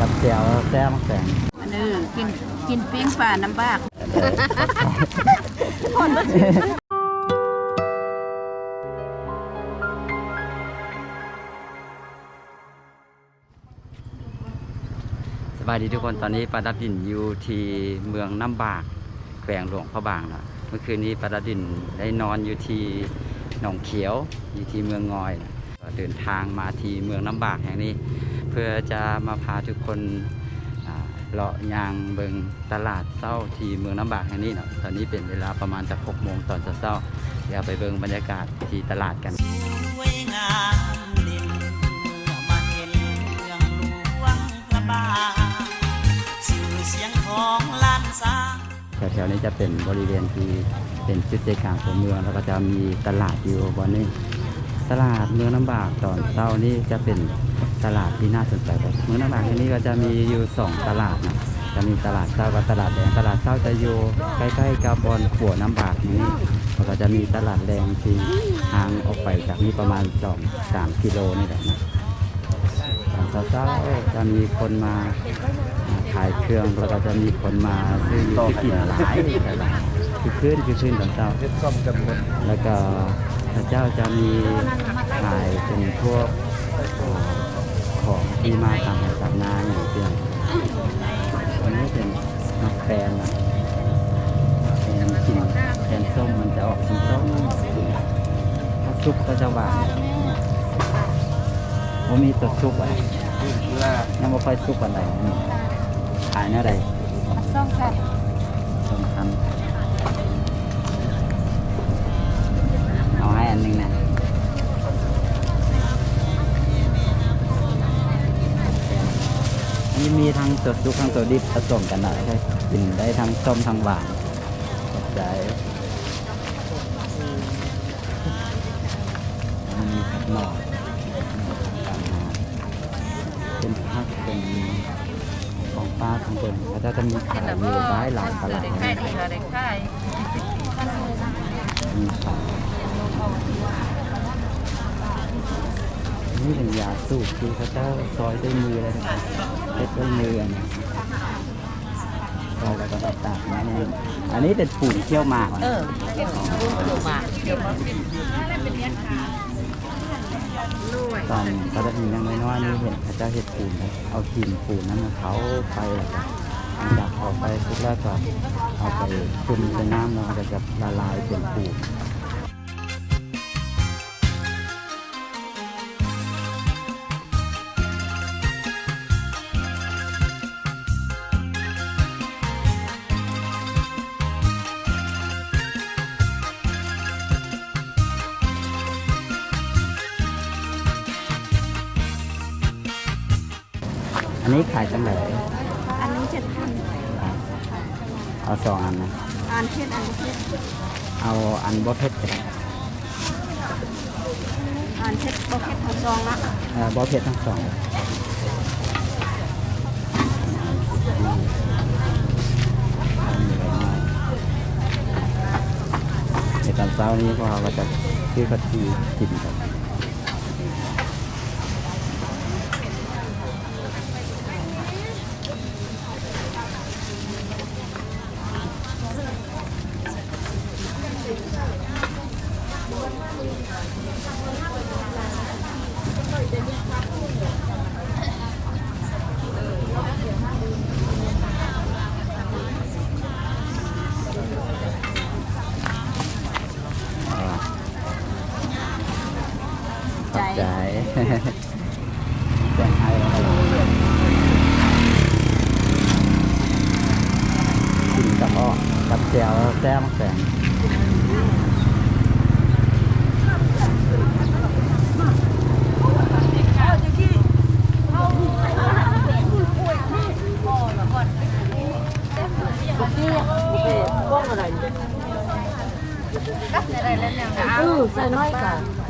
กับแจ่วแซ่บแสงอันนี้กินกินปิ้งปลาน้ำบากสบายดีทุกคนตอนนี้ปลาดับดินอยู่ที่เมืองน้ำบากแขวงหลวงพระบางนะเมื่อคืนนี้ปลาดับดินได้นอนอยู่ที่หนองเขียวอยู่ที่เมืองงอยนะก็เดินทางมาที่เมืองน้ำบากแห่งนี้ เพื่อจะมาพาทุกคนเลาะยางเบิงตลาดเศร้าที่เมืองน้ำบากแห่งนี้เนาะตอนนี้เป็นเวลาประมาณจะหกโมงตอนเช้าเดี๋ยวไปเบิงบรรยากาศที่ตลาดกันแถวๆนี้จะเป็นบริเวณที่เป็นจุดใจกลางของเมืองแล้วก็จะมีตลาดอยู่บนนี้ตลาดเมืองน้ำบากตอนเช้านี่จะเป็น ตลาดที่น่าสนใจครับเมืองน้ำบากที่นี่ก็จะมีอยู่สองตลาดนะจะมีตลาดเช้ากับตลาดแดงตลาดเช้าจะอยู่ใกล้ๆกับบอนขัวน้ำบากนี้แล้วก็จะมีตลาดแดงที่ห่างออกไปจากนี้ประมาณ 2 3 กิโลนี่แหละนะตอนเช้าๆจะมีคนมาขายเครื่องแล้วก็จะมีคนมาซื้ออยู่ที่กินหลายคือขึ้นคือขึ้นตอนเช้าแล้วก็พระเจ้าจะมีขายเป็นพวกเอ่อของ ที่มาตามห่งจากนาอย่างเช่นอันนี้เป็นมะแฟนนะแฟนกินแฟนส้มมันจะออกสีส้มถ้าซุปก็จะหวานว่ามีตัวซุปอะไรยังไม่ค่อยซุปอะไรนี่ขายหน้าใดซ่องค่ะสำคัญเอาให้อันหนึงนะ อันนี้มีทั้งตัวซุกทั้งตัวดิบผสมกันได้ใช่กินได้ทั้งส้มทั้งหวานขอบใจอันนี้ผักหน่อเป็นผักเป็นของป้าของเบิ่งแล้วก็จะมีขายอยู่หลายหลายตลาดได้ค่ายดีค่ะได้ค่ายมีขาย นี่เป็นยาสูบที่เขาเจ้าซอยด้วยมือเลยนะครับเล็ดด้วยมืออันนี้ซอยแล้วก็ตัดตัดๆนะเนี่ยอันนี้เป็นปูนเคี่ยวหมากเออเก็บของรุ่นเดียวมาเดี๋ยวมาตอนกระดิ่งยังน้อยๆนี่เห็นเขาเจ้าเห็ดปูนนะเอากินปูนนั้นมาเผาไฟแล้วก็หลังจากเผาไฟเสร็จแล้วก็เอาไปจุ่มในน้ำแล้วมันก็จะละลายเป็นปูน นนี้ขายจังไหนอันนี้เจ็ดพันเอาสองอันนะอ่านเช็ดอันเช็ดเอาอันบอเพชรก็ได้อ่านเช็ดโอเคทั้งซองละเอ่อบอเพชรทั้งสองในตอนเช้านี้พวกเราก็จะซื้อกะทิกินกันอ่ ใจแจ้งให้แล้วกันกินกับอ้อกับแจวแซ่บแสงนี่สำหรับแกงพัน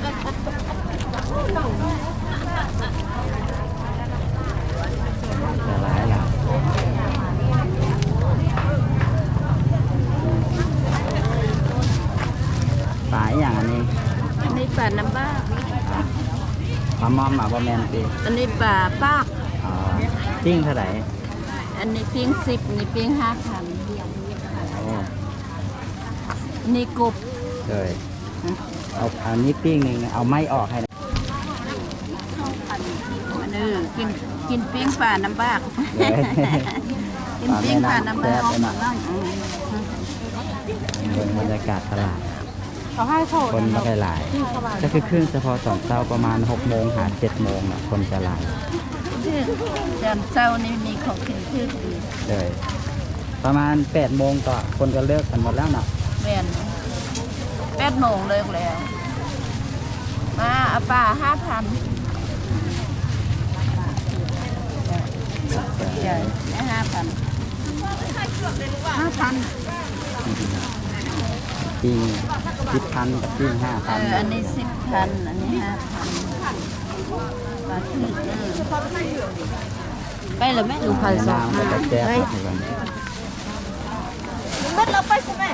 หลายหลายปลาอหย่างอันนี้ อันนี้ปลาน้ำบ้าปลามอมอะบะแมนตีอันนี้ปลาปากอ๋อจิ้งเท่าไหร่อันนี้ปิ้งสิบอันนี้ปิ้งห้าพันโอ้อันนี้กบเลย เอาอันนี้ปิ้งหนึ่งเอาไม้ออกให้นะอันนี้กินกินปิ้งปลาน้ำบ้าเลยกินปิ้งปลาน้ำบ้าแซ่บเลยนะเบิ่งบรรยากาศตลาด เขาให้โทษคนไม่ค่อยหลายก็คือครึ่งเฉพาะตอนเช้าประมาณ6โมงหา7โมงน่ะคนจะหลายจานเช้านี่มีของกินชื่อดีเลยประมาณ8โมงก็คนก็เลิกกันหมดแล้วน่ะแม่นแป ดโมงเลิกแล้ว มาเอาปลาห้าพันใช่ห้าพันห้าพันปิ้งสิบพันกับปิ้งห้าเอพันออันนี้สิบพันอันนี้ห้าพันปลาชื่อเออไปเลยไหมดูพันสองน้ำก็จะแซ่บไปทุกคนเบิดเราไปใช่ไหม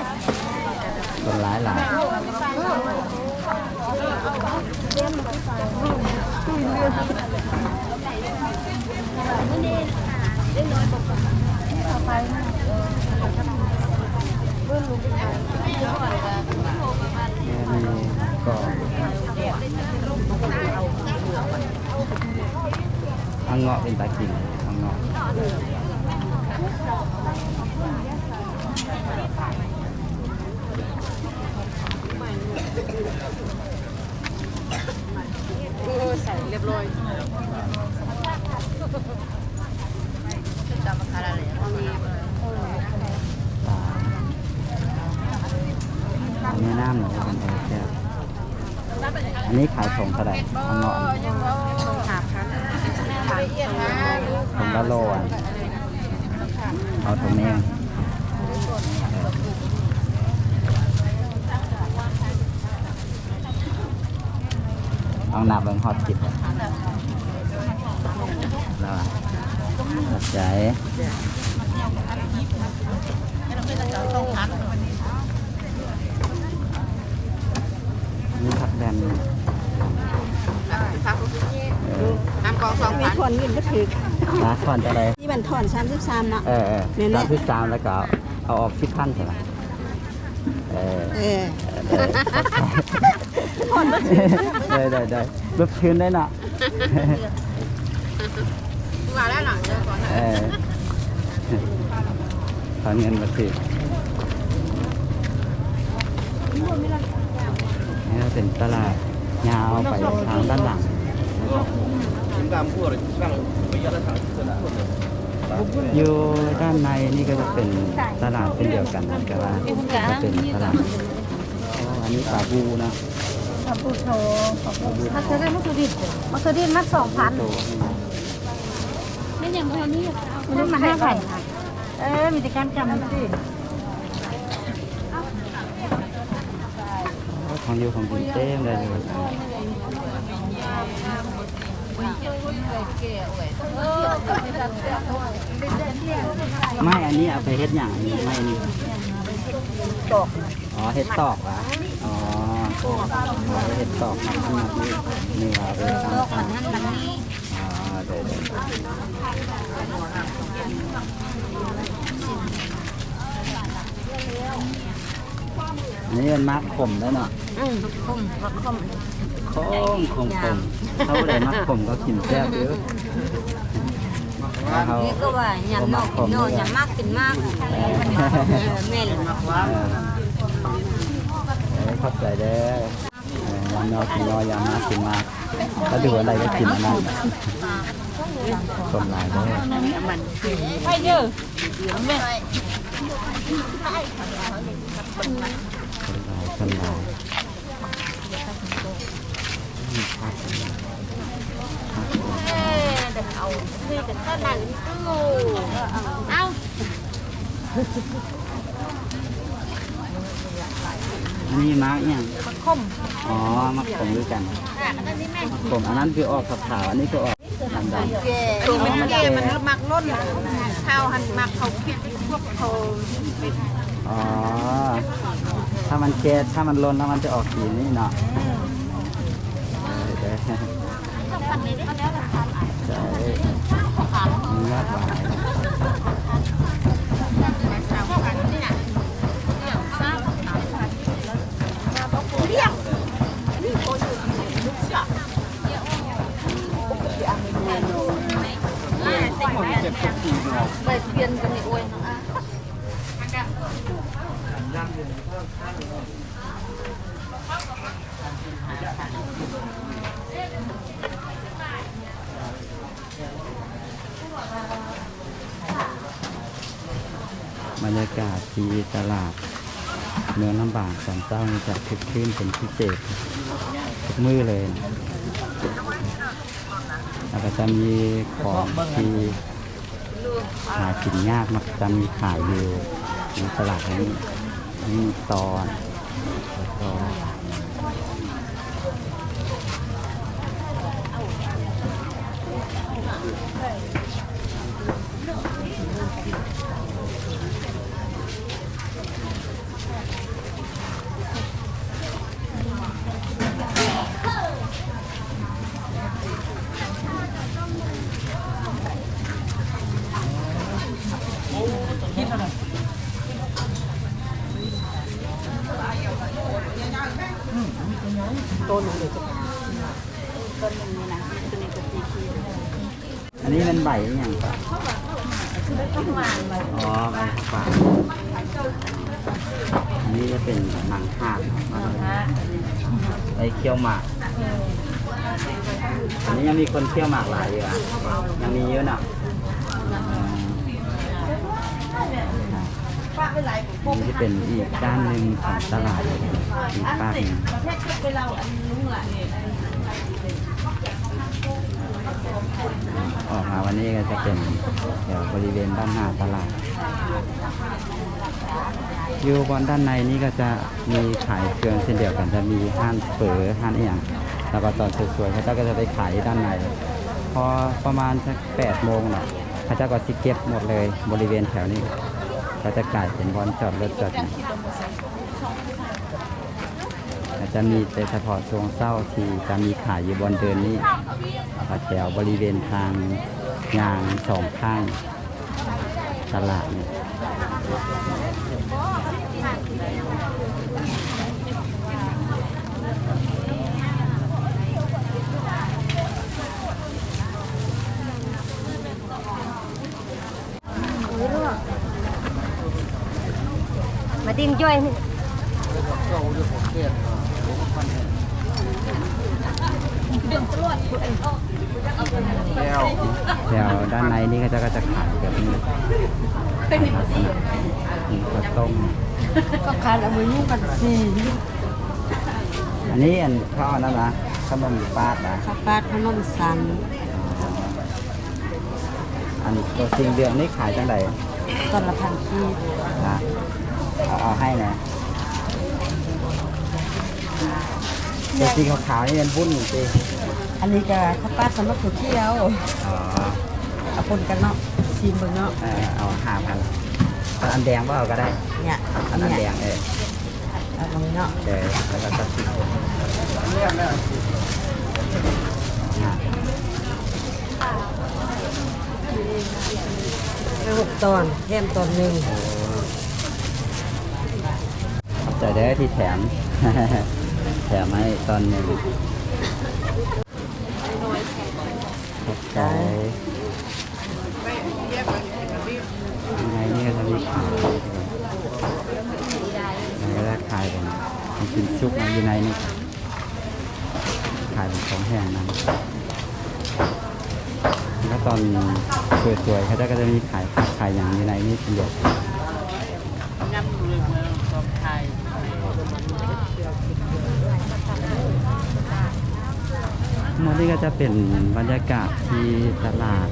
คนหลายหลาย นี่ก็อังเงาะเป็นตากินอังเงาะ ใส่เรียบร้อยจำราคาอะไรอะมีปลาอันนี้น้ำหน่อยเป็นโอเคอันนี้ขายส่งเท่าไหร่อังเงาะหาพันขายเอียดนะผมละโลอะเอาถุงนี้ เอาหนับเบิ่งฮอตสิบอะแล้วอะขอบใจนี่ผักแดนน้ำกองสองพันมีคนเงินก็ถือนะก่อนอะไรนี่มันถอนสามสิบสามเนาะเออเออสามสิบสามแล้วก็เอาออกสิบพันใช่ไหม เออได้ได้ได้รูปคืนได้น่ะมาแล้หน่อยเดี๋ยวก่อนเออถอนเงินมาสินี่เป็นตลาดยาวไปทางด้านหลัง อยู่ด้านในนี่ก็จะเป็นตลาดเช่นเดียวกันนะแต่ว่าจะเป็นตลาดอ๋ออันนี้ปลาบูนะขอบคุณโทมัสดินมัสดินมัสดินมัดสองพันโตนี่ยังเท่านี้มันมาห้าพันเออมีแต่การจำสิของอยู่ของกินเต็มเลยทุกคน ไม่อันนี้เอาไปเฮ็ดอย่างนี้ไม่อันนี้ตอกอ๋อเฮ็ดตอกเหรอะอ๋อเอาไปเฮ็ดตอกมันขนาดนี้นี่เอาไปทำทำมันนี่อ๋อเดี๋ยวเดี๋ยวอันนี้เป็นมักขมได้เนาะอืมคมคม คมคมคมถ้าได้มักขมก็กินแซ่บเยอะถ้าเขานี่ก็ว่าหยำนอกกินนอกหยำมากกินมากเออแม่เลยมากว่าเออเออเข้าใจเด้อเออยำนอกินนอยำมากกินมากถ้าดูอะไรก็กินอันนั้นสมหลายเด้อมันไปเยอะแม่คนหลายคนหลาย อืมครับเอานี่แต่ก็นั่งตู้เอาอันนี้มาร์กเนี่ยงมันคมอ๋อมักผมด้วยกันมักผมอันนั้นคือออกขาวอันนี้คือออกดำแก่ๆตัวมันอ๋อแก่มันมักล้นข้าวหันมักเขาคิดพวกเขาอ๋อ ถ้ามันแก่ถ้ามันล้นแล้วมันจะออกสีนี่เนาะ เดี๋ยวๆใช่เนื้อหวานเจ็ บรรยากาศที่ตลาด เมืองลำบากตอนเช้าจะคึกคืนเป็นพิเศษทุกมื้อเลยแล้วก็จะมีของที่หากินยากมักจะมีขายอยู่ในตลาดนี้มีตอนแล้วก็อัน Thank you. ใบหรือยังปะอ๋อใบฝาอันนี้จะเป็นหนังทากไอเคี่ยวหมาก อันนี้ยังมีคนเที่ยวหมากหลายอยู่อะยังมีเยอะเนาะอ่านี่จะเป็นอีกด้านหนึ่งของตลาดอีกป้าหนึ่ง ออกมาวันนี้ก็จะเป็นแถวบริเวณด้านหน้าตลาดอยู่บอนด้านในนี้ก็จะมีขายเครื่องเช่นเดียวกันจะมีห้านเฝอห้านเอียงแล้วก็ตอนสวยๆเขาเจ้าก็จะไปขายด้านใน พอประมาณสักแปดโมงเนาะเขาเจ้าก็สิเก็บหมดเลยบริเวณแถวนี้ ก็จะกลายเป็นบอนจอดรถจอด จจะมีแต่เฉพาะช่วงเศร้าที่จะมีขายอยู่บนเดินนี้แถวบริเวณทางยางสองข้างตลาดเนี่ยมาดิ้งจ้อยนี่ แถวด้านในนี่ก็จะก็จะขายแบบนี้มีข้าวต้มก็ขายแล้วมือยุ่งกันสีอันนี้อันข้าวนั่นนะขนมปาดนะข้าวปลาขนมสันอันตัวสิ่งเดืองนี่ขายจังไดต้นละพันขีดนะเอาเอาให้นะ ตัวสีขาวๆนี่เป็นบุ้นจริงอันนี้ก็ข้าวปลาสำหรับผู้เที่ยวๆอ๋อเอาปนกันเนาะชิมเบิ่งเนาะเออเอาห้าพันเอาอันแดงว่าเอาก็ได้เนี่ยอันอันแดเนี่ยงเออเอาตรงนี้เนาะเดี๋ยวแล้วก็ตัดสินอะไปหกตอนแถมตอนหนึ่งโอ้ขอบใจเด้อที่แถมแถ มให้ตอนหนึ่งขอบใจยังไงเนี่ก็จะมีขายในแรกขายเป็นมันเป็นซุปนะอยู่ในนี่ขายเป็นของแห้งนั้นแล้วตอนสวยๆเขาจะก็จะมีขายขายอย่างอยู่ในนี่เป็นเดียว หมดนี้ก็จะเป็นบรรยากาศที่ตลาด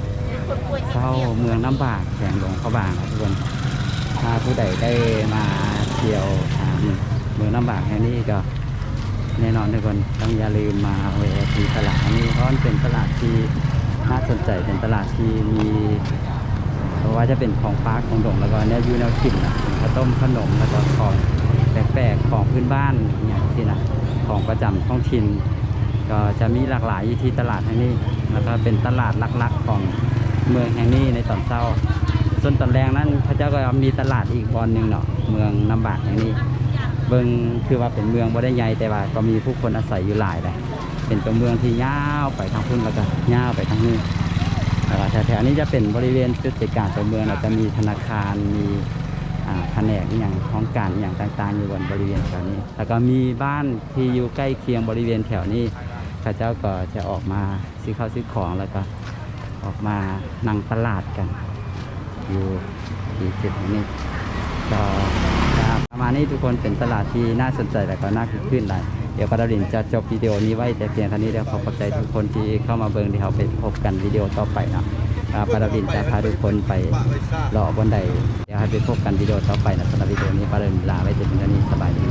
เศร้าเมืองน้ำบากแขวงหลวงพระบางครับทุกคนถ้าผู้ใดได้มาเที่ยวทางเมืองน้ำบากแห่งนี้ก็แน่นอนทุกคนต้องอย่าลืมมาแวทีตลาดนี้เพราะมันเป็นตลาดที่น่าสนใจเป็นตลาดที่มีเพราะว่าจะเป็นของฟ้าของดงแล้วก็เนี่ยยูแนวกินนะข้าวต้มขนมแล้วก็ของแปลกๆของพื้นบ้านอย่างที่นะของประจำท้องถิ่น ก็จะมีหลากหลายที่ตลาดแห่งนี้แล้วก็เป็นตลาดหลักๆของเมืองแห่งนี้ในตอนเช้า ส่วนตอนแรงนั้นพระเจ้าก็มีตลาดอีกบอนหนึ่งเนาะเมืองน้ำบากแห่งนี้ เบิงคือว่าเป็นเมืองบ่ได้ใหญ่แต่ว่าก็มีผู้คนอาศัยอยู่หลายเลยเป็นตัวเมืองที่ยาวไปทางพุ่นแล้วก็ยาวไปทางนี้แล้วก็แถวๆนี้จะเป็นบริเวณจุดจัดการตัวเมืองเราจะมีธนาคารมีแผนกอย่างท้องการอย่างต่างๆอยู่บนบริเวณแถวนี้ แล้วก็มีบ้านที่อยู่ใกล้เคียงบริเวณแถวนี้ พระเจ้าก็จะออกมาซื้อข้าวซื้อของแล้วก็ออกมานั่งตลาดกัน อยู่ที่จุดนี้ก็ประมาณนี้ทุกคนเป็นตลาดที่น่าสนใจและก็น่าคึกคืนหลายเดี๋ยวปาราดินจะจบวิดีโอนี้ไว้แต่เพียงเท่านี้เดี๋ยวขอขอบใจทุกคนที่เข้ามาเบิ่งที่เขาไปพบกันวิดีโอต่อไปนะปาราดินจะพาทุกคนไปรอบนใดเดี๋ยวให้ไปพบกันวิดีโอต่อไปนะสำหรับวิดีโอนี้ปาราดินลาไว้แต่เพียงเท่านี้สบายดี